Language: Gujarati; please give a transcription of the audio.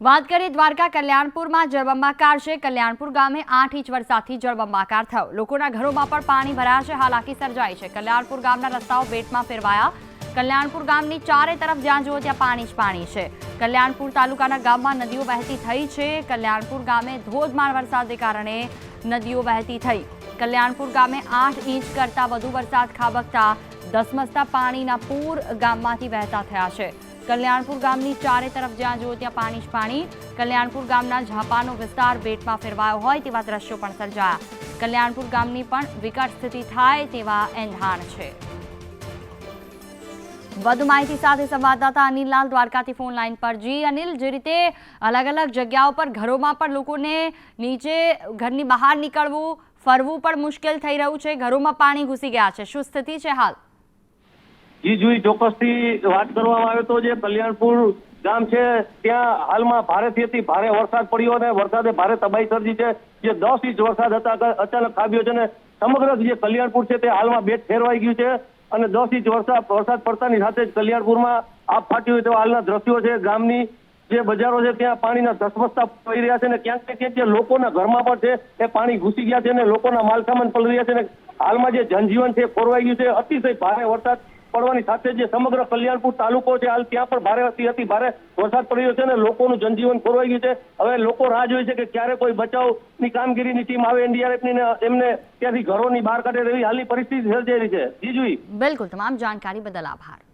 વાત કરીએ દ્વારકા કલ્યાણપુરમાં જળબંબાકાર છે. કલ્યાણપુર ગામે આઠ ઇંચ વરસાદથી જળબંબાકાર થયો. લોકોના ઘરોમાં પણ પાણી ભરાયા છે. હાલાકી સર્જાઈ છે. કલ્યાણપુર ગામના રસ્તાઓ બેટમાં ફેરવાયા. કલ્યાણપુર ગામની ચારે તરફ જ્યાં જુઓ ત્યાં પાણી જ પાણી છે. કલ્યાણપુર તાલુકાના ગામમાં નદીઓ વહેતી થઈ છે. કલ્યાણપુર ગામે ધોધમાર વરસાદને કારણે નદીઓ વહેતી થઈ. કલ્યાણપુર ગામે આઠ ઇંચ કરતાં વધુ વરસાદ ખાબકતા ધસમસતા પાણીના પૂર ગામમાંથી વહેતા થયા છે. કલ્યાણપુર ગામની ચારે તરફ જ્યાં જુઓ ત્યાં પાણી જ પાણી. કલ્યાણપુર ગામના ઝાપાનો વિસ્તાર બેટમાં ફેરવાયો હોય તેવા દ્રશ્યો પણ સર્જાયા. કલ્યાણપુર ગામની પણ વિકટ સ્થિતિ થાય તેવા એંધાણ છે. વધુ માહિતી સાથે સંવાદદાતા અનિલલાલ દ્વારકાથી ફોન લાઈન પર જી. અનિલ, જે રીતે અલગ અલગ જગ્યાઓ પર ઘરોમાં પણ લોકોને નીચે ઘરની બહાર નીકળવું, ફરવું પણ મુશ્કેલ થઈ રહ્યું છે. ઘરોમાં પાણી ઘૂસી ગયા છે. શું સ્થિતિ છે હાલ? જી જુઈ ચોક્કસથી વાત કરવામાં આવે તો જે કલ્યાણપુર ગામ છે, ત્યાં હાલમાં ભારેથી ભારે વરસાદ પડ્યો અને વરસાદે ભારે તબાહી સર્જી છે. જે દસ ઇંચ વરસાદ હતા અચાનક ખાબક્યો છે અને સમગ્ર જે કલ્યાણપુર છે તે હાલમાં બેટ ફેરવાઈ ગયું છે અને દસ ઇંચ વરસાદ વરસાદ પડતાની સાથે જ કલ્યાણપુરમાં આપ ફાટ્યું હોય તેવા હાલના દ્રશ્યો છે. ગામની જે બજારો છે, ત્યાં પાણીના ધસમસતા પડી રહ્યા છે અને ક્યાંક ક્યાંક જે લોકોના ઘરમાં પણ છે, એ પાણી ઘૂસી ગયા છે અને લોકોના માલસામાન પડી રહ્યા છે અને હાલમાં જે જનજીવન છે ખોરવાઈ ગયું છે. અતિશય ભારે વરસાદ પડવાની સાથે જે સમગ્ર કલ્યાણપુર તાલુકો છે, હાલ ત્યાં પણ ભારે અતિ અતિ ભારે વરસાદ પડી રહ્યો છે અને લોકોનું જનજીવન ખોરવાઈ ગયું છે. હવે લોકો રાહ જોઈ છે કે ક્યારે કોઈ બચાવની કામગીરીની ટીમ આવે એનડીઆરએફની એમને ત્યાંથી ઘરોની બહાર કાઢે એવી હાલની પરિસ્થિતિ સર્જાયેલી છે. જીજુઈ બિલકુલ, તમામ જાણકારી બદલ આભાર.